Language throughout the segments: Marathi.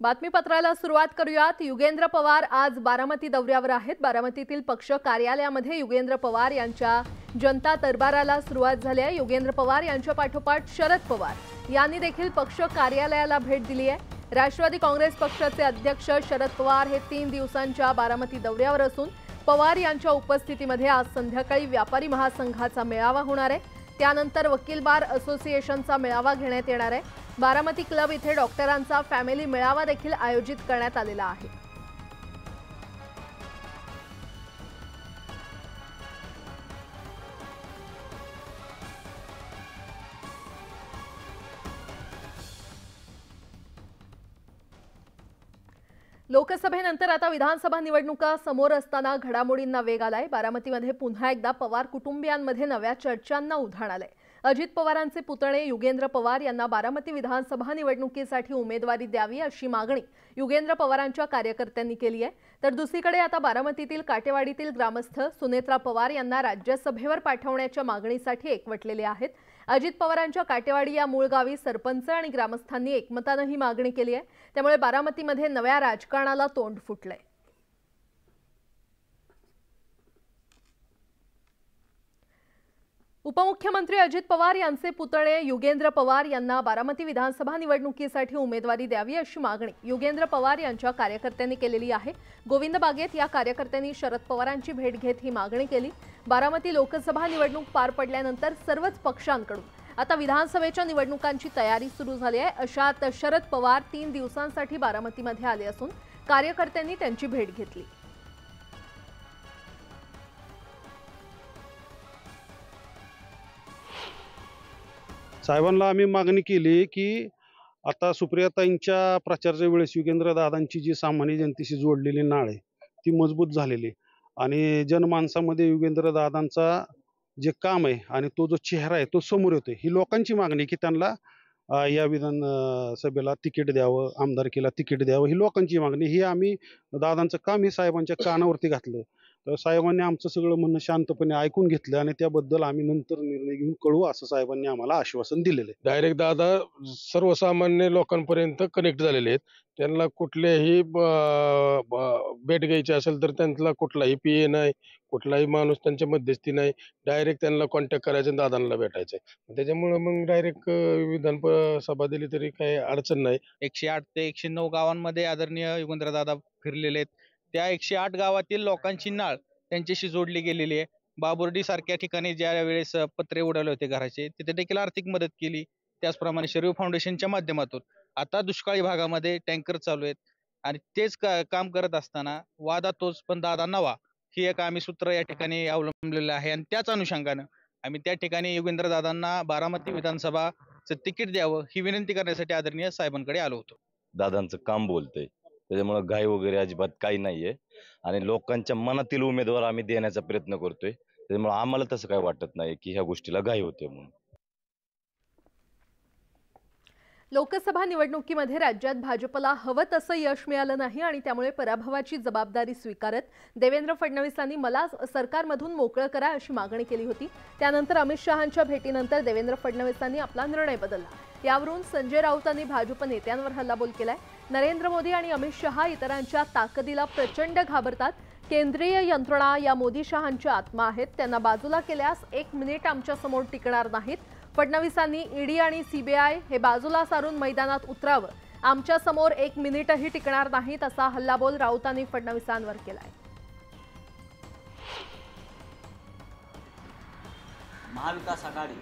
बातमीपत्राला सुरुवात करूयात. युगेंद्र पवार आज बारामती दौऱ्यावर आहेत. बारामतीतील पक्ष कार्यालयामध्ये युगेंद्र पवार यांच्या जनता दरबाराला सुरुवात झाली आहे. युगेंद्र पवार यांच्या पाठोपाठ शरद पवार यांनी देखील पक्ष कार्यालयाला भेट दिली आहे. राष्ट्रवादी काँग्रेस पक्षाचे अध्यक्ष शरद पवार हे तीन दिवसांच्या बारामती दौऱ्यावर असून पवार यांच्या उपस्थितीमध्ये आज संध्याकाळी व्यापारी महासंघाचा मेळावा होणार आहे. त्यानंतर वकील बार असोसिएशनचा मेळावा घेण्यात येणार आहे. बारामती क्लब इथे डॉक्टरांचा फॅमिली मेळावा देखील आयोजित करण्यात आलेला आहे. लोकसभेनंतर आता विधानसभा निवडणुका समोर असताना घडामोडींना वेग आलाय. बारामतीमध्ये पुन्हा एकदा पवार कुटुंबियांमध्ये नव्या चर्चांना उधाण आलंय. अजित पवारांचे पुतणे युगेंद्र पवार यांना बारामती विधानसभा निवडणुकीसाठी उमेदवारी द्यावी अशी मागणी युगेंद्र पवारांच्या कार्यकर्त्यांनी केली आहे. तर दुसरीकडे आता बारामतीतील काटेवाडीतील ग्रामस्थ सुनेत्रा पवार यांना राज्यसभेवर पाठवण्याच्या मागणीसाठी एकवटलेले आहेत. अजित पवारांच्या काटेवाडी या मूळ गावी सरपंच आणि ग्रामस्थांनी एकमतानं ही मागणी केली आहे. त्यामुळे बारामतीमध्ये नव्या राजकारणाला तोंड फुटलंय. उपमुख्यमंत्री अजित पवार यांचे पुतणे युगेंद्र पवार यांना बारामती विधानसभा निवडणुकीसाठी उमेदवारी द्यावी अशी मागणी युगेंद्र पवार यांच्या कार्यकर्त्यांनी केलेली आहे. गोविंद बागेत या कार्यकर्त्यांनी शरद पवारांची भेट घेत ही मागणी केली. बारामती लोकसभा निवडणूक पार पडल्यानंतर सर्वच पक्षांकडून आता विधानसभेच्या निवडणुकांची तयारी सुरू झाली आहे. अशात शरद पवार तीन दिवसांसाठी बारामतीमध्ये आले असून कार्यकर्त्यांनी त्यांची भेट घेतली. साहेबांना आम्ही मागणी केली की आता सुप्रियाताईंच्या प्रचाराच्या वेळेस युगेंद्र दादांची जी सामान्य जनतेशी जोडलेली नाळ आहे ती मजबूत झालेली. आहे. आणि जनमानसामध्ये युगेंद्र दादांचा जे काम आहे आणि तो जो चेहरा आहे तो समोर येतोय. ही लोकांची मागणी की त्यांना या विधान सभेला तिकीट द्यावं आमदारकीला तिकीट द्यावं ही लोकांची मागणी ही आम्ही दादांचं काम हे साहेबांच्या कानावरती घातलं. तर साहेबांनी आमचं सगळं म्हणणं शांतपणे ऐकून घेतलं आणि त्याबद्दल आम्ही नंतर निर्णय घेऊन कळवू असं साहेबांनी आम्हाला आश्वासन दिलेलं आहे. डायरेक्ट दादा सर्वसामान्य लोकांपर्यंत कनेक्ट झालेले आहेत. त्यांना कुठल्याही भेट घ्यायची असेल तर त्यांना कुठलाही पी ए नाही कुठलाही माणूस त्यांच्या मध्यस्थी नाही. डायरेक्ट त्यांना कॉन्टॅक्ट करायचं आणि दादांना भेटायचंय त्याच्यामुळे मग डायरेक्ट विधान सभा दिली तरी काही अडचण नाही. एकशे आठ ते एकशे नऊ गावांमध्ये आदरणीय युगंधरदादा फिरलेले आहेत. त्या एकशे आठ गावातील लोकांची नाळ त्यांच्याशी जोडली गेलेली आहे. बाबुर्डी सारख्या ठिकाणी ज्या वेळेस पत्रे उडवले होते घराचे तिथे देखील आर्थिक मदत केली. त्याचप्रमाणे शरीर फाउंडेशनच्या माध्यमातून. आता दुष्काळी भागामध्ये टँकर चालू आहेत. आणि तेच का- काम करत असताना वादा तोच पण दादा नवा ही एक आम्ही सूत्र या ठिकाणी अवलंबलेलं आहे. आणि त्याच अनुषंगानं आम्ही त्या ठिकाणी योगेंद्र दादांना बारामती विधानसभाचं तिकीट द्यावं ही विनंती करण्यासाठी आदरणीय साहेबांकडे आलो होतो. दादांचं काम बोलतंय. त्याच्यामुळं घाई वगैरे अजिबात काही नाहीये. आणि लोकांच्या मनातील उमेदवार आम्ही देण्याचा प्रयत्न करतोय. त्याच्यामुळे आम्हाला तसं काही वाटत नाही की ह्या गोष्टीला घाई होते म्हणून. लोकसभा निवडणुकीमध्ये राज्यात भाजपला हवं तसं यश मिळालं नाही आणि त्यामुळे पराभवाची जबाबदारी स्वीकारत देवेंद्र फडणवीसांनी मला सरकारमधून मोकळं करा अशी मागणी केली होती. त्यानंतर अमित शहांच्या भेटीनंतर देवेंद्र फडणवीसांनी आपला निर्णय बदलला. यावरून संजय राऊतांनी भाजप नेत्यांवर हल्लाबोल केलाय. नरेंद्र मोदी आणि अमित शहा इतरांच्या ताकदीला प्रचंड घाबरतात. केंद्रीय यंत्रणा या मोदी शहांच्या आत्मा आहेत. त्यांना बाजूला केल्यास एक मिनिट आमच्यासमोर टिकणार नाहीत. फडणवीसांनी ईडी आणि सीबीआय हे बाजूला सारून मैदानात उतरावं. आमच्यासमोर एक मिनिटही टिकणार नाहीत असा हल्लाबोल राऊतांनी फडणवीसांवर केलाय. महाविकास आघाडी.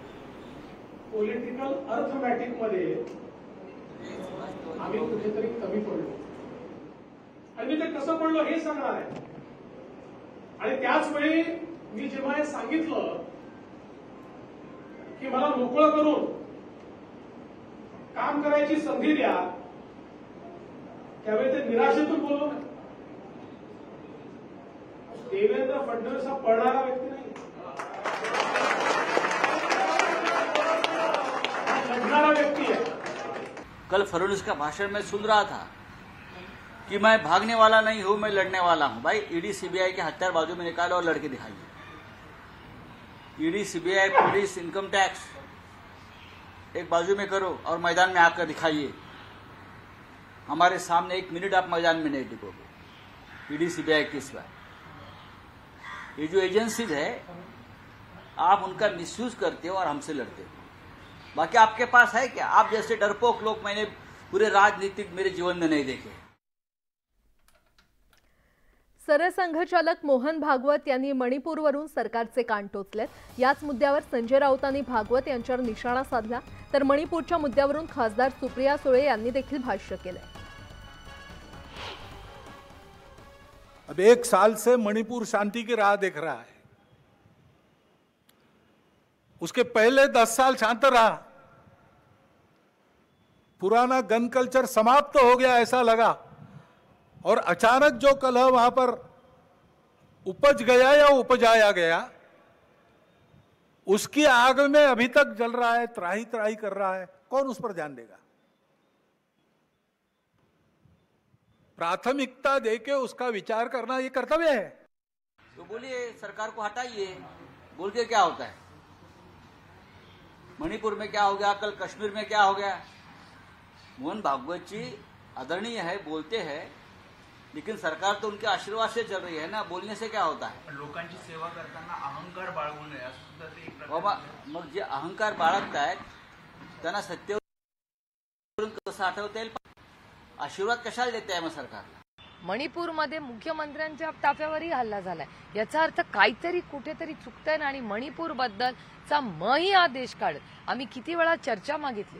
पॉलिटिकल अर्थमॅटिकमध्ये आम्ही कुठेतरी कमी पडलो. आणि मी ते कसं पडलो हे सांगणार आहे. आणि त्याच वेळी मी जेव्हा हे सांगितलं की मला मोकळं करून काम करायची संधी द्या. त्यावेळी ते निराशेतून नाही. देवेंद्र फडणवीस हा पळणारा व्यक्ती नाही. आहे. कल फडणवीस का भाषण में सुन रहा था कि मैं भागने वाला नहीं हूँ, मैं लड़ने वाला हूँ। भाई ईडी सीबीआई के हथियार बाजू में निकालो और लड़के दिखाइए। ED CBI police income tax एक बाजू में करो और मैदान में आकर दिखाइए। हमारे सामने एक मिनट आप मैदान में नहीं टिकोगे। ईडी सीबीआई किस बार? ये जो एजेंसीज है, आप उनका मिसयूज करते हो और हमसे लड़ते हो। बाकी आपके पास है क्या? आप जैसे डरपोक लोग मैंने पूरे राजनीतिक मेरे जीवन में नहीं देखे। सरसंघचालक मोहन भागवत यांनी मणिपूरवरून सरकारचे कान टोचलेत. याच मुद्द्यावर संजय राऊतांनी भागवत यांच्यावर निशाणा साधला. तर मणिपूरच्या मुद्द्यावरून खासदार सुप्रिया सुळे यांनी देखील भाष्य केलंय. अब एक साल से मणिपुर शांति की राह देख रहा है. उसके पहले दस साल शांत रहा. पुराना गन कल्चर समाप्त हो गया ऐसा लगा. और अचानक जो कलह वहाँ पर उपज गया या उपजाया गया, उसकी आग में अभी तक जल रहा है त्राही त्राही कर रहा है, कौन उस पर ध्यान देगा? प्राथमिकता देके उसका विचार करना ये कर्तव्य है। तो बोलिए, सरकार को हटाइए। बोल के क्या होता है? मणिपुर में क्या हो गया? कल कश्मीर में क्या हो गया? मोहन भागवत जी आदरणीय है, बोलते हैं लेकिन सरकार तो उनके आशीर्वाद से चल रही है ना? बोलने से क्या होता है? लोकांची सेवा करताना अहंकार बाळगू नये सुद्धा ते बाबा मग जे अहंकार बाळगतायत त्यांना सत्तेवरून कसं आठवता येईल? आशीर्वाद कशाला देते आहे मग सरकारला मणिपूरमध्ये मुख्यमंत्र्यांच्या ताफ्यावरही हल्ला झालाय. याचा अर्थ काहीतरी कुठेतरी चुकतंय ना आणि मणिपूर बद्दलचा मही आदेश काढत आम्ही किती वेळा चर्चा मागितली.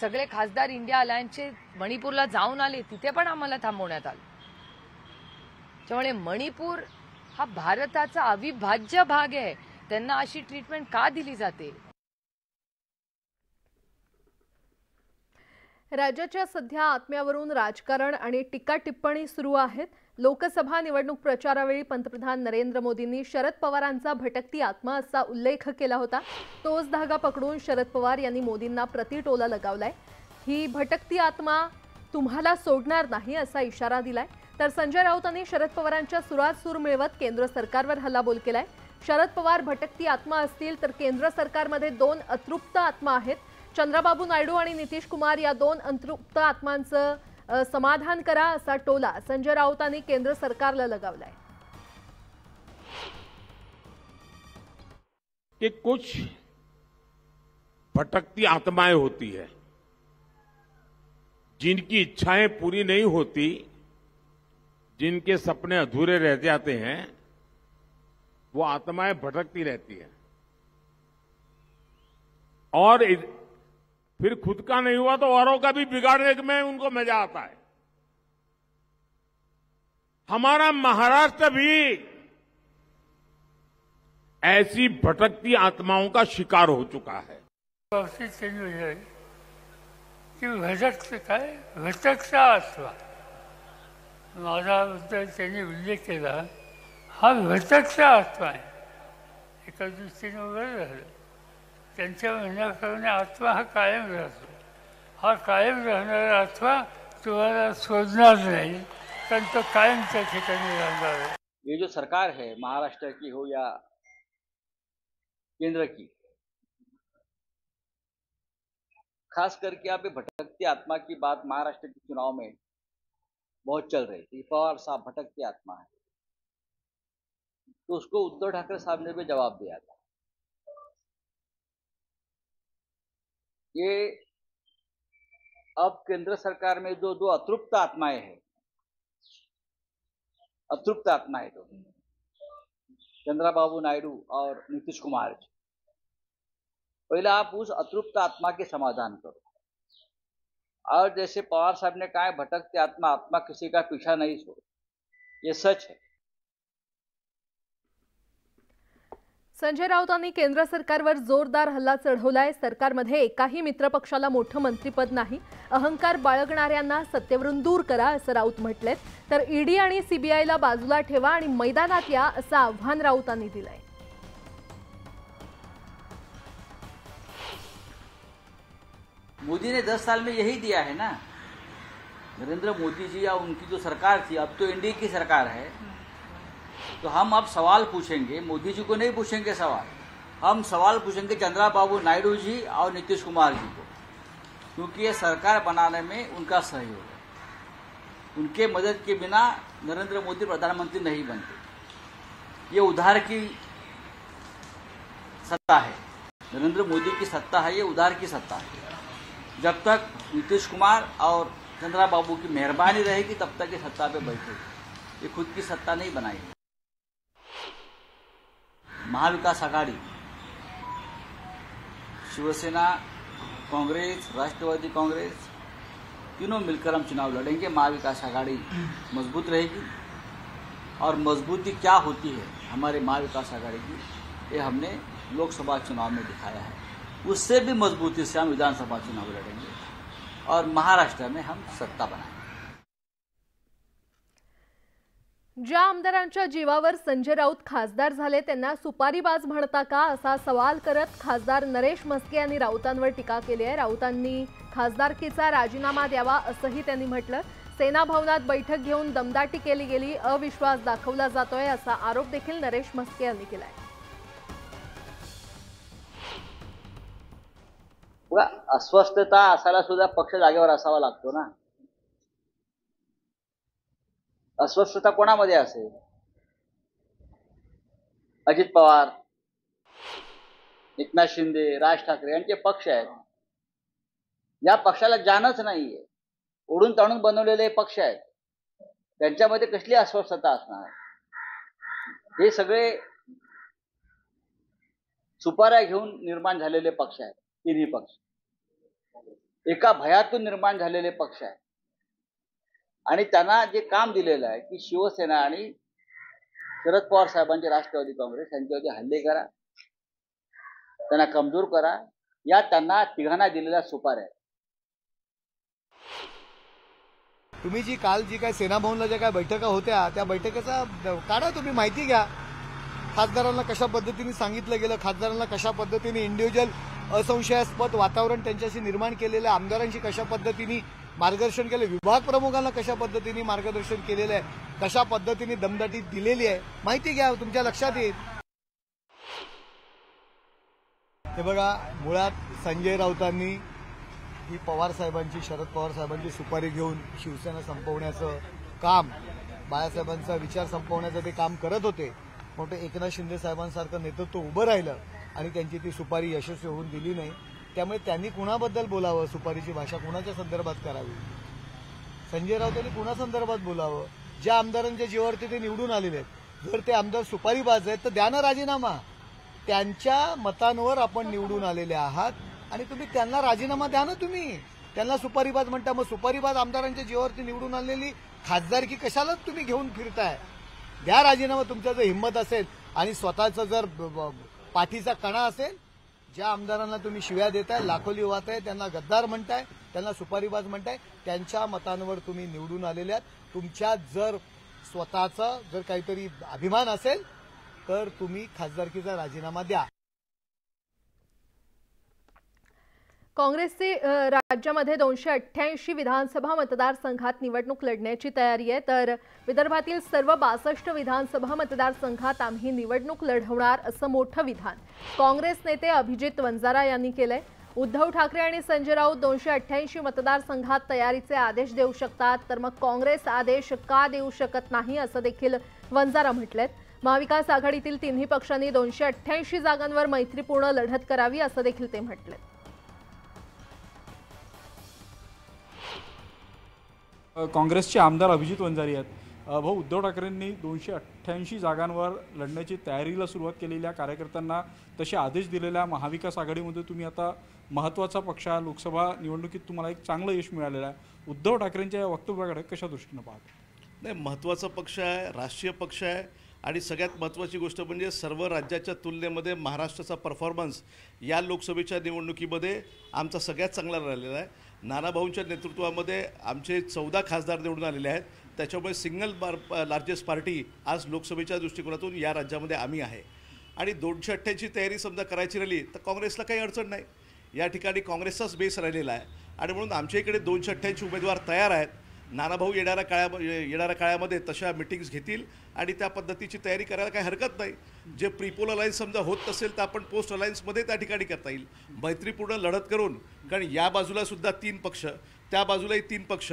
सगळे खासदार इंडिया अलायन्सचे मणिपूरला जाऊन आले तिथे पण आम्हाला थांबवण्यात आलं. त्यामुळे मणिपूर हा भारताचा अविभाज्य भाग आहे. त्यांना अशी ट्रीटमेंट का दिली जाते? राज्याच्या सध्या आत्म्यावरून राजकारण आणि टीका टिप्पणी सुरू आहेत. लोकसभा निवडणूक प्रचारावेळी पंतप्रधान नरेंद्र मोदींनी शरद पवारांचा भटकती आत्मा असा उल्लेख केला होता. तोच धागा पकडून शरद पवार यांनी मोदींना प्रतिटोला लगावलाय. ही भटकती आत्मा तुम्हाला सोडणार नाही असा इशारा दिलाय. तर संजय राऊतांनी शरद पवारांच्या सुरात सूर मिळवत केंद्र सरकारवर हल्लाबोल केलाय. शरद पवार भटकती आत्मा असतील तर केंद्र सरकारमध्ये दोन अतृप्त आत्मा आहेत. चंद्राबाबू नायडू आणि नितीश कुमार या दोन अतृप्त आत्मांचं समाधान करा असा टोला संजय राऊतांनी केंद्र सरकारला लगावलाय. कि कुछ भटकती आत्माएं होती है। जिनकी इच्छाएं पूरी नहीं होती जिनके सपने अधूरे रह जाते हैं, वो आत्माएँ भटकती रहती है। और फिर खुद का नहीं हुआ तो औरों का भी बिगाड़ने में उनको मज़ा आता है। हमारा महाराष्ट्र भी ऐसी भटकती आत्माओं का शिकार हो चुका है। की भटक काय भटकचा आत्मा माझा त्यांनी उल्लेख केला हा भटकचा आत्मा आहे. एका दृष्टीने वगैरे झालं त्यांच्या म्हणण्याप्रमाणे आत्मा हा कायम राहतो. हा कायम राहणारा आत्मा तुम्हाला सोडणार नाही कारण तो कायम त्या ठिकाणी राहणार आहे. ये जो सरकार है महाराष्ट्र की हो या केंद्र की खास करके आप भटकती आत्मा की बात महाराष्ट्र के चुनाव में बहुत चल रही थी पवार साहब भटकती आत्मा है। तो उसको उद्धव ठाकरे साहब ने भी जवाब दिया था। ये अब केंद्र सरकार में जो दो अतृप्त आत्माएँ हैं, अतृप्त आत्माएँ दो चंद्रबाबू नायडू और नीतीश कुमार जी, पहले आप उस अतृप्त आत्मा के समाधान करो। और जैसे पवार साहब ने कहा है भटकते आत्मा आत्मा किसी का पीछा नहीं छोड़ ये सच है। संजय राऊतांनी केंद्र सरकारवर जोरदार हल्ला चढवलाय. सरकारमध्ये एकाही मित्रपक्षाला मोठं मंत्रिपद नाही. अहंकार बाळगणाऱ्यांना सत्तेवरून दूर करा असं राऊत म्हटलेत. तर ईडी आणि सीबीआयला बाजूला ठेवा आणि मैदानात या असं आव्हान राऊतांनी दिलंय. मोदी ने दस साल में यही दिया है ना? नरेंद्र मोदी जी या उनकी जो सरकार थी, अब तो एनडीए की सरकार है। तो हम अब सवाल पूछेंगे, मोदी जी को नहीं पूछेंगे सवाल। हम सवाल पूछेंगे चंद्राबाबू नायडू जी और नीतीश कुमार जी को, क्योंकि ये सरकार बनाने में उनका सहयोग है। उनके मदद के बिना नरेंद्र मोदी प्रधानमंत्री नहीं बनते। ये उधार की सत्ता है। नरेंद्र मोदी की सत्ता है, ये उधार की सत्ता है। जब तक नीतीश कुमार और चंद्रा बाबू की मेहरबानी रहेगी, तब तक ये सत्ता पे बैठेगी। ये खुद की सत्ता नहीं बनाएगी महाविकास आघाड़ी, शिवसेना, कांग्रेस, राष्ट्रवादी कांग्रेस, तीनों मिलकर हम चुनाव लड़ेंगे। महाविकास आघाड़ी मज़बूत रहेगी। और मजबूती क्या होती है हमारे महाविकास आघाड़ी की, ये हमने लोकसभा चुनाव में दिखाया है। उससे भी मजबूती से हम विधानसभा चुनाव लड़ेंगे और महाराष्ट्र में हम सत्ता बनाएंगे। ज्या आमदारांच्या जीवावर संजय राऊत खासदार झाले त्यांना सुपारीबाज म्हणता का असा सवाल करत खासदार नरेश मस्के यांनी राऊतांवर टीका केली आहे. राऊतांनी खासदारकीचा राजीनामा द्यावा असंही त्यांनी म्हटलं. सेना भवनात बैठक घेऊन दमदाटी केली गेली अविश्वास दाखवला जातोय असा आरोप देखील नरेश मस्के यांनी केला आहे अस्वस्थता असायला सुद्धा पक्ष जागेवर असावा लागतो ना. अस्वस्थता कोणामध्ये असेल? अजित पवार एकनाथ शिंदे राज ठाकरे यांचे पक्ष आहेत. या पक्षाला जानच नाहीये. ओढून ताणून बनवलेले पक्ष आहेत. त्यांच्यामध्ये कसली अस्वस्थता असणार? हे सगळे सुपाऱ्या घेऊन निर्माण झालेले पक्ष आहेत. तिन्ही पक्ष. एका भयातून निर्माण झालेले पक्ष आहे आणि त्यांना जे काम दिलेलं आहे की शिवसेना आणि शरद पवार साहेबांचे राष्ट्रवादी काँग्रेस यांच्यावरती हल्ले करा त्यांना कमजोर करा या त्यांना तिघांना दिलेल्या सुपार आहे तुम्ही जी काल जी काय सेनाभवनला ज्या काय बैठका होत्या त्या बैठकीचा काढा तुम्ही माहिती घ्या. खासदारांना कशा पद्धतीने सांगितलं गेलं खासदारांना कशा पद्धतीने इंडिव्हिज्युअल असंशयास्पद वातावरण त्यांच्याशी निर्माण केलेलं आहे. आमदारांशी कशा पद्धतीने मार्गदर्शन केलं? विभाग प्रमुखांना कशा पद्धतीने मार्गदर्शन केलेलं आहे? कशा पद्धतीने दमदाटी दिलेली आहे? माहिती घ्या तुमच्या लक्षात येईल. हे बघा मुळात संजय राऊतांनी ही पवार साहेबांची शरद पवार साहेबांची सुपारी घेऊन शिवसेना संपवण्याचं काम बाळासाहेबांचा विचार संपवण्याचं ते काम करत होते. पण ते एकनाथ शिंदे साहेबांसारखं नेतृत्व उभं राहिलं. आणि त्यांची ती सुपारी यशस्वी होऊन दिली नाही. त्यामुळे त्यांनी कुणाबद्दल बोलावं? सुपारीची भाषा कुणाच्या संदर्भात करावी? संजय राऊत यांनी कुणासंदर्भात बोलावं? ज्या आमदारांच्या जीवावरती ते निवडून आलेले आहेत. जर ते आमदार सुपारीबाज आहेत तर द्या ना राजीनामा. त्यांच्या मतांवर आपण निवडून आलेले आहात आणि तुम्ही त्यांना राजीनामा द्या ना तुम्ही. त्यांना सुपारीबाज म्हणता. मग सुपारीबाज आमदारांच्या जीवावरती निवडून आलेली खासदारकी कशालाच तुम्ही घेऊन फिरताय? द्या राजीनामा. तुमच्या जर हिंमत असेल आणि स्वतःचं जर ब- पाठीचा कणा असेल ज्या आमदारांना तुम्ही शिव्या देताय लाखोली वाहताय त्यांना गद्दार म्हणताय त्यांना सुपारीबाज म्हणताय त्यांच्या मतांवर तुम्ही निवडून आलेल्या आहात. तुमच्यात जर स्वतःचा जर काहीतरी अभिमान असेल तर तुम्ही खासदारकीचा राजीनामा द्या. काँग्रेसचे राज्यामध्ये दोनशे अठ्ठ्याऐंशी विधानसभा मतदारसंघात निवडणूक लढण्याची तयारी आहे. तर विदर्भातील सर्व बासष्ट विधानसभा मतदारसंघात आम्ही निवडणूक लढवणार असं मोठं विधान काँग्रेस नेते अभिजित वंजारा यांनी केलंय. उद्धव ठाकरे आणि संजय राऊत दोनशे अठ्ठ्याऐंशी मतदारसंघात तयारीचे आदेश देऊ शकतात. तर मग काँग्रेस आदेश का देऊ शकत नाही असं देखील वंजारा म्हटलेत. महाविकास आघाडीतील तिन्ही पक्षांनी दोनशे अठ्ठ्याऐंशी जागांवर मैत्रीपूर्ण लढत करावी असं देखील ते म्हटलेत. काँग्रेसचे आमदार अभिजित वंजारी आहेत. अ, भाऊ उद्धव ठाकरेंनी दोनशे अठ्ठ्याऐंशी जागांवर लढण्याची तयारीला सुरुवात केलेल्या कार्यकर्त्यांना तसे आदेश दिलेल्या महाविकास आघाडीमध्ये तुम्ही आता महत्त्वाचा पक्ष आहे लोकसभा निवडणुकीत तुम्हाला एक चांगलं यश मिळालेलं आहे. उद्धव ठाकरेंच्या या वक्तव्याकडे कशा दृष्टीनं पाहत? नाही महत्त्वाचा पक्ष आहे राष्ट्रीय पक्ष आहे आणि सगळ्यात महत्त्वाची गोष्ट म्हणजे सर्व राज्याच्या तुलनेमध्ये महाराष्ट्राचा परफॉर्मन्स या लोकसभेच्या निवडणुकीमध्ये आमचा सगळ्यात चांगला राहिलेला आहे. नानाभाऊंच्या नेतृत्वामध्ये आमचे चौदा खासदार निवडून आलेले आहेत. त्याच्यामुळे सिंगल बार लार्जेस्ट पार्टी आज लोकसभेच्या दृष्टिकोनातून या राज्यामध्ये आम्ही आहे. आणि दोनशे अठ्ठ्याऐंशी तयारी समजा करायची राहिली तर काँग्रेसला काही अडचण नाही. या ठिकाणी काँग्रेसचाच बेस राहिलेला आहे. आणि म्हणून आमच्या इकडे दोनशे अठ्ठ्याऐंशी उमेदवार तयार आहेत. नानाभाऊ येणाऱ्या काळा येणाऱ्या काळामध्ये तशा मिटिंग्स घेतील आणि त्या पद्धतीची तयारी करायला काही हरकत नाही. जे प्रिपोल अलायन्स समजा होत नसेल तर आपण पोस्ट अलायन्समध्ये त्या ठिकाणी करता येईल. मैत्रीपूर्ण लढत करून कारण या बाजूला सुद्धा तीन पक्ष त्या बाजूलाही तीन पक्ष.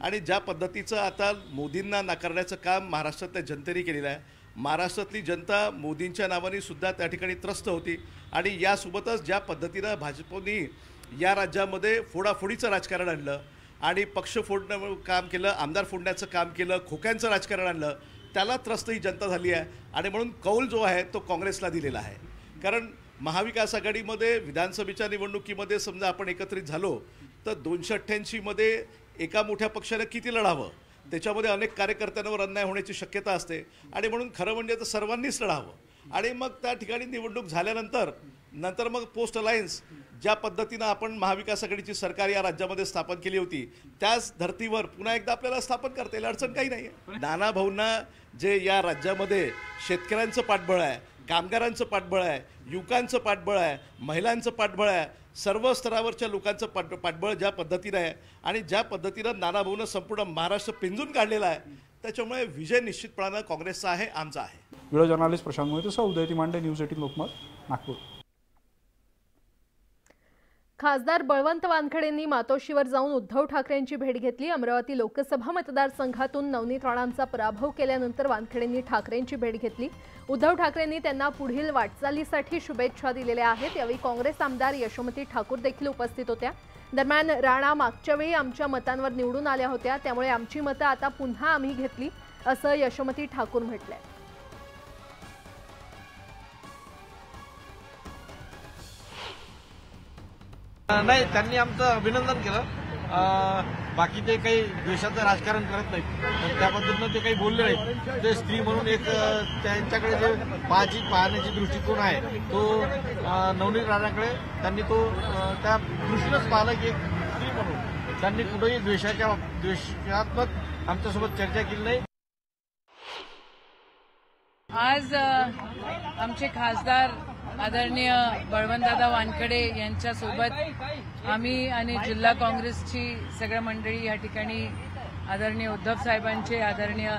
आणि ज्या पद्धतीचं आता मोदींना नाकारण्याचं काम महाराष्ट्रातल्या जनतेने केलेलं आहे. महाराष्ट्रातली जनता मोदींच्या नावाने सुद्धा त्या ठिकाणी त्रस्त होती. आणि यासोबतच ज्या पद्धतीनं भाजपनी या राज्यामध्ये फोडाफोडीचं राजकारण आणलं आणि पक्ष फोडणं काम केलं आमदार फोडण्याचं काम केलं खोक्यांचं राजकारण आणलं त्याला त्रस्त ही जनता झाली आहे. आणि म्हणून कौल जो आहे तो काँग्रेसला दिलेला आहे. कारण महाविकास आघाडीमध्ये विधानसभेच्या निवडणुकीमध्ये समजा आपण एकत्रित झालो तर दोनशे अठ्ठ्याऐंशीमध्ये एका मोठ्या पक्षाने किती लढावं? त्याच्यामध्ये अनेक कार्यकर्त्यांवर अन्याय होण्याची शक्यता असते. आणि म्हणून खरं म्हणजे तर सर्वांनीच लढावं. आणि मग त्या ठिकाणी निवडणूक झाल्यानंतर नंतर मग पोस्ट अलायन्स ज्या पद्धतीनं आपण महाविकास आघाडीची सरकार या राज्यामध्ये स्थापन केली होती त्याच धर्तीवर पुन्हा एकदा आपल्याला स्थापन करता येईल अडचण काही नाही आहे नाना भाऊंना जे या राज्यामध्ये शेतकऱ्यांचं पाठबळ आहे कामगारांचं पाठबळ आहे युवकांचं पाठबळ आहे महिलांचं पाठबळ आहे सर्व स्तरावरच्या लोकांचं पाठ पाठबळ ज्या पद्धतीनं आहे आणि ज्या पद्धतीनं नानाभाऊनं संपूर्ण महाराष्ट्र पिंजून काढलेला आहे त्याच्यामुळे विजय निश्चितपणानं काँग्रेसचा आहे आमचा आहे. Video journalist Prashant Mohite Uday Mande news eighteen Lokmat Nagpur. खासदार बळवंत वानखडेंनी मातोश्रीवर जाऊन उद्धव ठाकरेंची भेट घेतली. अमरावती लोकसभा मतदारसंघातून नवनीत राणांचा पराभव केल्यानंतर वानखडेंनी ठाकरेंची भेट घेतली. उद्धव ठाकरेंनी त्यांना पुढील वाटचालीसाठी शुभेच्छा दिलेल्या आहेत. यावेळी काँग्रेस आमदार यशोमती ठाकूर देखील उपस्थित होत्या. दरम्यान राणा मागच्या वेळी आमच्या मतांवर निवडून आल्या होत्या. त्यामुळे आमची मतं आता पुन्हा आम्ही घेतली असं यशोमती ठाकूर म्हटलंय नाही त्यांनी आमचं अभिनंदन केलं. बाकी ते काही देशाचं राजकारण करत नाहीत. त्याबद्दल त्या पद्धतीनं ते काही बोलले नाही ते स्त्री म्हणून एक त्यांच्याकडे जे पाहाची पाहण्याची दृष्टिकोन आहे तो नवनीत राणाकडे त्यांनी तो त्या दृष्टीनंच पाहिलं की एक स्त्री म्हणून. त्यांनी कुठेही द्वेषाच्या द्वेषात्मक आमच्यासोबत चर्चा केली नाही. आज आमचे खासदार आदरणीय बळवंतदादा वानकडे यांच्यासोबत आम्ही आणि जिल्हा काँग्रेसची सगळ्या मंडळी या ठिकाणी आदरणीय उद्धव साहेबांचे आदरणीय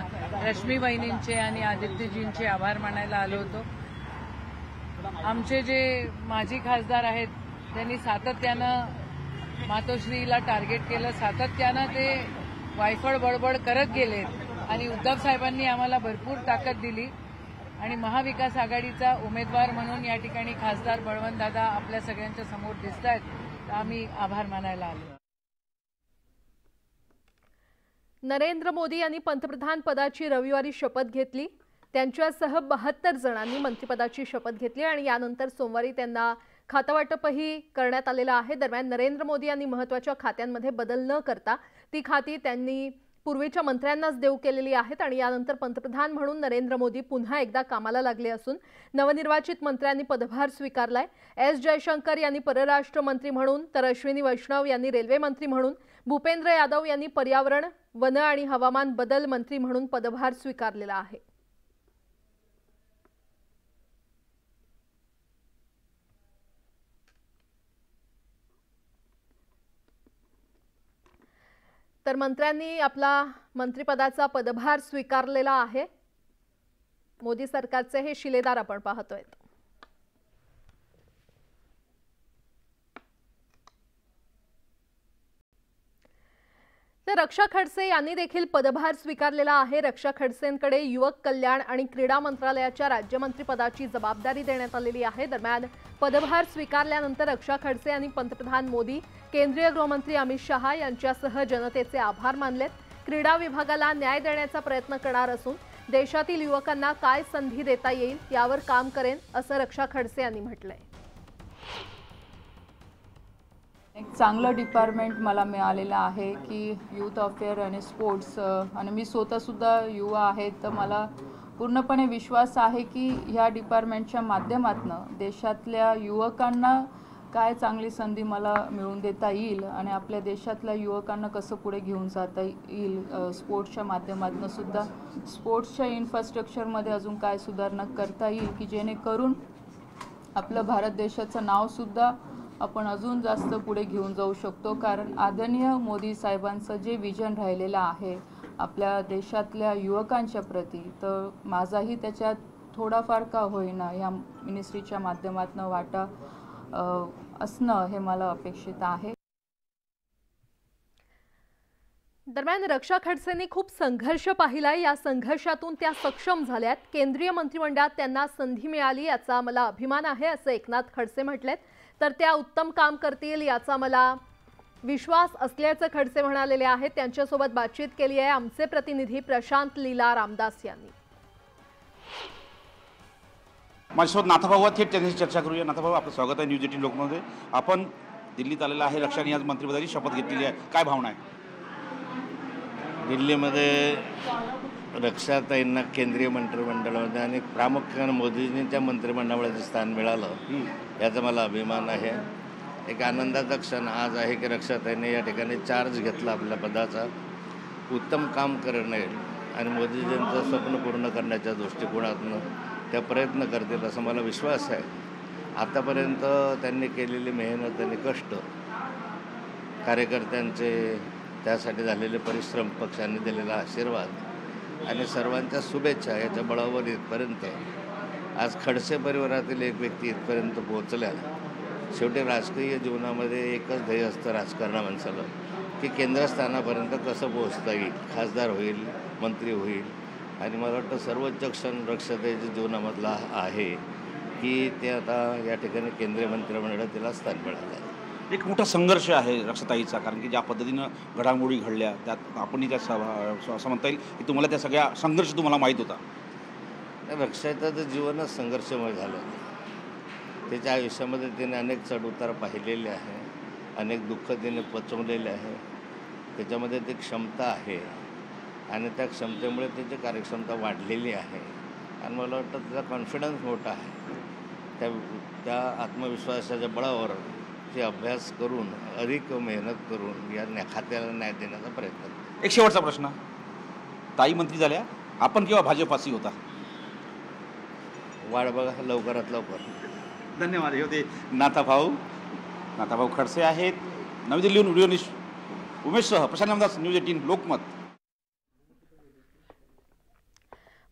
रश्मी बहिणींचे आणि आदित्यजींचे आभार मानायला आलो होतो. आमचे जे माजी खासदार आहेत त्यांनी सातत्यानं मातोश्रीला टार्गेट केलं. सातत्यानं ते वायफळ बडबड करत गेलेत आणि उद्धव साहेबांनी आम्हाला भरपूर ताकद दिली. आणि महाविकास आघाडीचा उमेदवार म्हणून या ठिकाणी खासदार बळवंतदादा आपल्या सगळ्यांच्या समोर दिसत आहेत. आम्ही आभार मानायला आलो. नरेंद्र मोदी यांनी पंतप्रधान पदाची रविवारी शपथ घेतली. त्यांच्यासह बहात्तर जणांनी मंत्रिपदाची शपथ घेतली आणि यानंतर सोमवारी त्यांना खातंवाटपही करण्यात आलेलं आहे. दरम्यान नरेंद्र मोदी यांनी महत्त्वाच्या खात्यांमध्ये बदल न करता ती खाती त्यांनी पूर्वीच्या मंत्र्यांनाच देऊ केलेली आहेत आणि यानंतर पंतप्रधान म्हणून नरेंद्र मोदी पुन्हा एकदा कामाला लागले असून नवनिर्वाचित मंत्र्यांनी पदभार स्वीकारलाय. एस जयशंकर यांनी परराष्ट्र मंत्री म्हणून तर अश्विनी वैष्णव यांनी रेल्वे मंत्री म्हणून भूपेंद्र यादव यांनी पर्यावरण वन आणि हवामान बदल मंत्री म्हणून पदभार स्वीकारलेला आहे. तर मंत्र्यांनी आपला मंत्रिपदाचा पदभार स्वीकारलेला आहे. मोदी सरकारचे हे शिलेदार आपण पाहतोय. तर रक्षा खडसे यांनी देखील पदभार स्वीकारलेला आहे. रक्षा खडसेंकडे युवक कल्याण आणि क्रीडा मंत्रालयाच्या राज्यमंत्रीपदाची जबाबदारी देण्यात आलेली आहे. दरम्यान पदभार स्वीकारल्यानंतर रक्षा खडसे यांनी पंतप्रधान मोदी केंद्रीय गृहमंत्री अमित शहा यांच्यासह जनतेचे आभार मानलेत. क्रीडा विभागाला न्याय देण्याचा प्रयत्न करणार असून देशातील युवकांना काय संधी देता येईल यावर काम करेन असं रक्षा खडसे यांनी म्हटलंय. एक चांगलं डिपार्टमेंट मला मिळालेलं आहे की यूथ अफेअर आणि स्पोर्ट्स आणि मी स्वतःसुद्धा युवा आहे तर मला पूर्णपणे विश्वास आहे की ह्या डिपार्टमेंटच्या माध्यमातून देशातल्या युवकांना काय चांगली संधी मला मिळवून देता येईल आणि आपल्या देशातल्या युवकांना कसं पुढे घेऊन जाता येईल स्पोर्ट्सच्या माध्यमातून सुद्धा स्पोर्ट्सच्या इन्फ्रास्ट्रक्चरमध्ये अजून काय सुधारणा करता येईल की जेणेकरून आपलं भारत देशाचं नावसुद्धा आपण अजून जास्त पुढे घेऊन जाऊ शकतो कारण आदरणीय मोदी साहेबांचं जे विजन राहिलेलं आहे आपल्या देशातल्या युवकांच्या प्रती तर माझाही त्याच्यात थोडाफार का होईना या मिनिस्ट्रीच्या माध्यमातून वाटा असणं हे मला अपेक्षित आहे. दरम्यान रक्षा खडसेंनी खूप संघर्ष पाहिलाय या संघर्षातून त्या सक्षम झाल्यात. केंद्रीय मंत्रिमंडळात त्यांना संधी मिळाली याचा मला अभिमान आहे असं एकनाथ खडसे म्हटलेत. तर त्या उत्तम काम करतील याचा मला विश्वास असल्याचं खडसे म्हणालेले आहेत. त्यांच्यासोबत बातचीत केली आहे आमचे प्रतिनिधी प्रशांत लीला रामदास यांनी. माझ्यासोबत नाथाभाऊ थेट त्यांच्याशी चर्चा करूया. नाथाभाऊ आपलं स्वागत आहे न्यूज एटीन लोकमध्ये. आपण दिल्लीत आलेला आहे. रक्षाने आज मंत्रिपदाची शपथ घेतलेली आहे. काय भावना आहे? दिल्लीमध्ये रक्षाताईंना केंद्रीय मंत्रिमंडळामध्ये आणि प्रामुख्याने मोदींनी त्या मंत्रिमंडळाचं स्थान मिळालं. याचा मला अभिमान आहे. एक आनंदाचा क्षण आज आहे की रक्षाताईने या ठिकाणी चार्ज घेतला आपल्या पदाचा. उत्तम काम करणे आणि मोदीजींचं स्वप्न पूर्ण करण्याच्या दृष्टिकोनातून त्या प्रयत्न करतील असा मला विश्वास आहे. आतापर्यंत त्यांनी केलेली मेहनत आणि कष्ट कार्यकर्त्यांचे त्यासाठी झालेले परिश्रम पक्षांनी दिलेला आशीर्वाद आणि सर्वांच्या शुभेच्छा याच्या बळावर इथपर्यंत. आज खडसे परिवारातील एक व्यक्ती इथपर्यंत पोहोचल्या शेवटी राजकीय जीवनामध्ये एकच ध्येय असतं राजकारणा माणसाला की केंद्रस्थानापर्यंत कसं पोहोचता येईल खासदार होईल मंत्री होईल. आणि मला वाटतं सर्वोच्च क्षण रक्षतेच्या जीवनामधला आहे की ते आता या ठिकाणी केंद्रीय मंत्रिमंडळात तिला स्थान मिळालं. आहे एक मोठा संघर्ष आहे रक्षताईचा कारण की ज्या पद्धतीनं घडामोडी घडल्या त्यात आपणही त्या सभा- असं म्हणता येईल की तुम्हाला त्या सगळ्या संघर्ष तुम्हाला माहीत होता. रक्षाचं जीवनच संघर्षमय झालं. त्याच्या आयुष्यामध्ये तिने अनेक चढउतार पाहिलेले आहे अनेक दुःख तिने पचवलेले आहे. त्याच्यामध्ये ती क्षमता आहे आणि त्या क्षमतेमुळे त्याची कार्यक्षमता वाढलेली आहे. आणि मला वाटतं त्याचा कॉन्फिडन्स मोठा आहे. त्या त्या आत्मविश्वासाच्या बळावर ते अभ्यास करून अधिक मेहनत करून या खात्याला न्याय देण्याचा प्रयत्न एक शेवटचा प्रश्न. ताई मंत्री झाल्या. आपण केव्हा भाजपासी होता? वाढ बघा लवकरात लवकर. धन्यवाद हे होते नाथाभाऊ नाथाभाऊ खडसे आहेत. नवी दिल्लीहून व्हिडिओ निश उमेशसह प्रशांत रामदास न्यूज एटीन लोकमत.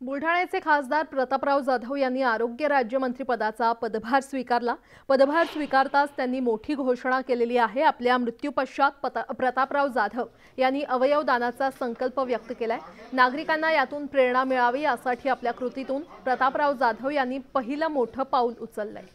बुलढाण्याचे खासदार प्रतापराव जाधव यांनी आरोग्य राज्यमंत्रीपदाचा पदभार स्वीकारला. पदभार स्वीकारताच त्यांनी मोठी घोषणा केलेली आहे आपल्या मृत्यूपश्चात प्रतापराव जाधव यांनी अवयव दानाचा संकल्प व्यक्त केलाय. नागरिकांना यातून प्रेरणा मिळावी यासाठी आपल्या कृतीतून प्रतापराव जाधव यांनी पहिलं मोठं पाऊल उचललंय.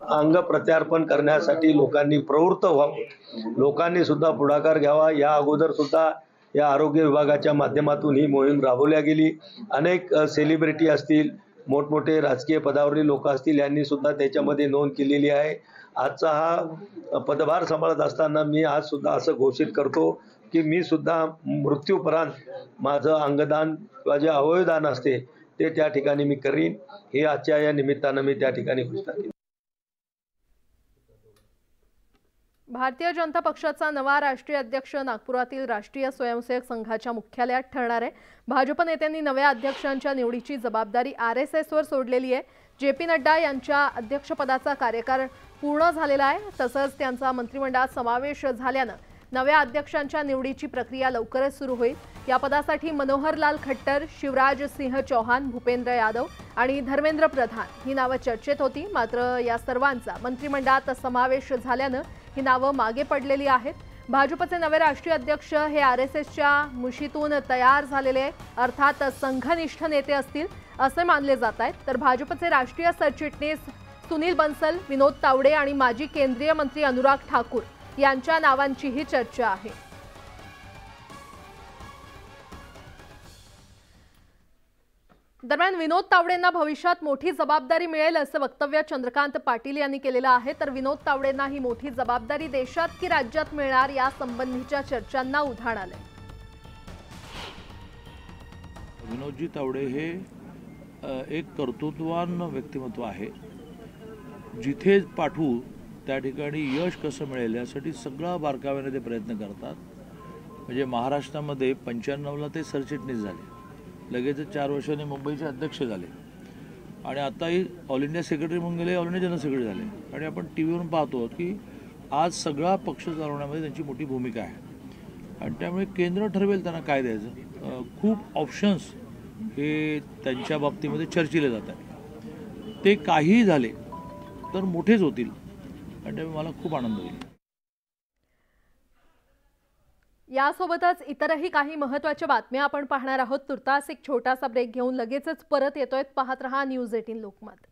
अंग प्रत्यार्पण करण्यासाठी लोकांनी प्रवृत्त व्हावं. लोकांनी सुद्धा पुढाकार घ्यावा. या अगोदर सुद्धा या आरोग्य विभागाच्या माध्यमातून ही मोहीम राबवल्या गेली. अनेक सेलिब्रिटी असतील मोठमोठे राजकीय पदावरील लोक असतील यांनी सुद्धा त्याच्यामध्ये नोंद केलेली आहे. आजचा हा पदभार सांभाळत असताना मी आज सुद्धा असं घोषित करतो की मी सुद्धा मृत्यूपर्यंत माझं अंगदान किंवा जे अवयवदान असते ते त्या ठिकाणी मी करीन. हे आजच्या या निमित्तानं मी त्या ठिकाणी घोषणा केली. भारतीय जनता पक्षाचा नवा राष्ट्रीय अध्यक्ष नागपुरातील राष्ट्रीय स्वयंसेवक संघाच्या मुख्यालयात ठरणार आहे. भाजप नेत्यांनी नव्या अध्यक्षांच्या निवडीची जबाबदारी आर एस एसवर सोडलेली आहे. जे पी नड्डा यांच्या अध्यक्षपदाचा कार्यकाळ पूर्ण झालेला आहे. तसंच त्यांचा मंत्रिमंडळात समावेश झाल्यानं नव्या अध्यक्षांच्या निवडीची प्रक्रिया लवकरच सुरू होईल. या पदासाठी मनोहरलाल खट्टर शिवराज सिंह चौहान भूपेंद्र यादव आणि धर्मेंद्र प्रधान ही नावं चर्चेत होती. मात्र या सर्वांचा मंत्रिमंडळात समावेश झाल्यानं ही नावं मागे पडलेली आहेत. भाजपचे नवे राष्ट्रीय अध्यक्ष हे आर एस एसच्या मुशीतून तयार झालेले अर्थात संघनिष्ठ नेते असतील असे मानले जात आहेत. तर भाजपचे राष्ट्रीय सरचिटणीस सुनील बन्सल विनोद तावडे आणि माजी केंद्रीय मंत्री अनुराग ठाकूर यांच्या नावांचीही चर्चा आहे. दरम्यान विनोद तावडेंना भविष्यात मोठी जबाबदारी मिळेल असं वक्तव्य चंद्रकांत पाटील यांनी केलेलं आहे. तर विनोद तावडेंना ही मोठी जबाबदारी देशात की राज्यात मिळणार या संबंधीच्या चर्चांना उधाण आलंय. विनोदजी तावडे हे एक कर्तृत्वान व्यक्तिमत्व आहे. जिथे पाठवू त्या ठिकाणी यश कसं मिळेल यासाठी सगळा बारकाव्याने ते प्रयत्न करतात. म्हणजे महाराष्ट्रामध्ये पंच्याण्णवला ते सरचिटणीस झाले. लगेचच चार वर्षांनी मुंबईचे अध्यक्ष झाले. आणि आताही ऑल इंडिया सेक्रेटरी म्हणून गेले ऑल इंडिया जनरल सेक्रेटरी झाले. आणि आपण टी व्हीवरून पाहतो की आज सगळा पक्ष चालवण्यामध्ये त्यांची मोठी भूमिका आहे. आणि त्यामुळे केंद्र ठरवेल त्यांना काय द्यायचं. खूप ऑप्शन्स हे त्यांच्या बाबतीमध्ये चर्चिले जात आहे ते काहीही झाले तर मोठेच होतील. आणि त्यामुळे मला खूप आनंद होईल. यासोबतच इतरही काही महत्त्वाच्या बातम्या आपण पाहणार आहोत. तुर्तास एक छोटासा ब्रेक घेऊन लगेचच परत येतोय. पाहत रहा न्यूज एटीन लोकमत.